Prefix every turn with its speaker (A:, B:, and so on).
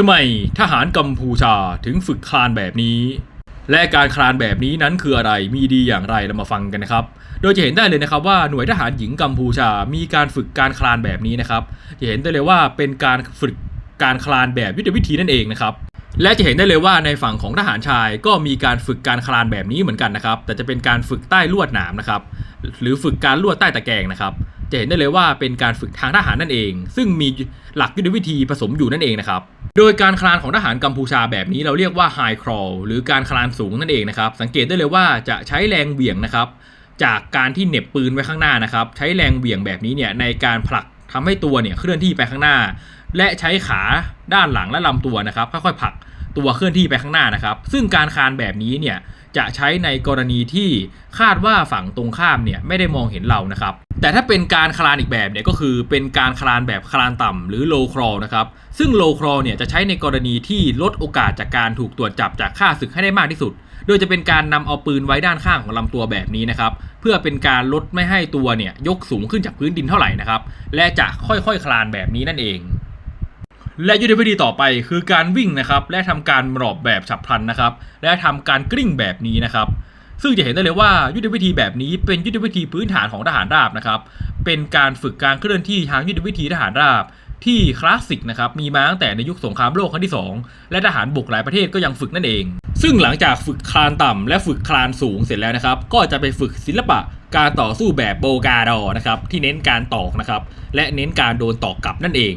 A: ทำไมทหารกัมพูชาถึงฝึกคลานแบบนี้ และการคลานแบบนี้นั้นคืออะไรมีดีอย่างไรเรามาฟังกันนะครับ โดยจะเห็นได้เลยนะครับว่าหน่วยทหารหญิงกัมพูชา มีการฝึกการคลานแบบนี้นะครับ จะเห็นได้เลยว่าเป็นการฝึกการคลานแบบยุทธวิธีนั่นเองนะครับและจะเห็นได้เลยว่าในฝั่งของทหารชายก็มีการฝึกการคลานแบบนี้เหมือนกันนะครับ แต่จะเป็นการฝึกใต้ลวดหนามนะครับ หรือฝึกการลวดใต้ตะแกรงนะครับ จะเห็นได้เลยว่าเป็นการฝึกทางทหารนั่นเอง ซึ่งมีหลักยุทธวิธีผสมอยู่นั่นเองนะครับโดยการคลานของทหารกัมพูชาแบบนี้เราเรียกว่า high crawl หรือการคลานสูงนั่นเองนะครับสังเกตได้เลยว่าจะใช้แรงเหวี่ยงนะครับจากการที่เหน็บปืนไว้ข้างหน้านะครับใช้แรงเหวี่ยงแบบนี้เนี่ยในการผลักทำให้ตัวเนี่ยเคลื่อนที่ไปข้างหน้า และใช้ขาด้านหลังและลำตัวนะครับค่อยๆผลักตัวเคลื่อนที่ไปข้างหน้านะครับ ซึ่งการคลานแบบนี้เนี่ย จะใช้ในกรณีที่คาดว่าฝั่งตรงข้ามเนี่ยไม่ได้มองเห็นเรานะครับ แต่ถ้าเป็นการคลานอีกแบบเนี่ยก็คือเป็นการคลานแบบคลานต่ำหรือ low crawl นะครับ ซึ่ง low crawl เนี่ยจะใช้ในกรณีที่ลดโอกาสจากการถูกตรวจจับจากข้าศึกให้ได้มากที่สุด โดยจะเป็นการนำเอาปืนไว้ด้านข้างของลำตัวแบบนี้นะครับ เพื่อเป็นการลดไม่ให้ตัวเนี่ยยกสูงขึ้นจากพื้นดินเท่าไหร่นะครับ และจะค่อยๆคลานแบบนี้นั่นเอง และยุทธวิธีต่อไปคือการวิ่งนะครับ และทำการหมอบแบบฉับพลันนะครับ และทำการกลิ้งแบบนี้นะครับ ซึ่งจะเห็นได้เลยว่ายุทธวิธีแบบนี้เป็นยุทธวิธีพื้นฐานของทหารราบนะครับ เป็นการฝึกการเคลื่อนที่ทางยุทธวิธีทหารราบที่คลาสสิกนะครับมีมาตั้งแต่ในยุคสงครามโลกครั้งที่ 2 และทหารบุกหลายประเทศก็ยังฝึกนั่นเอง ซึ่งหลังจากฝึกคลานต่ำและฝึกคลานสูงเสร็จแล้วนะครับ ก็จะไปฝึกศิลปะการต่อสู้แบบโบกาดอนะครับที่เน้นการตอกนะครับและเน้นการโดนตอกกลับนั่นเอง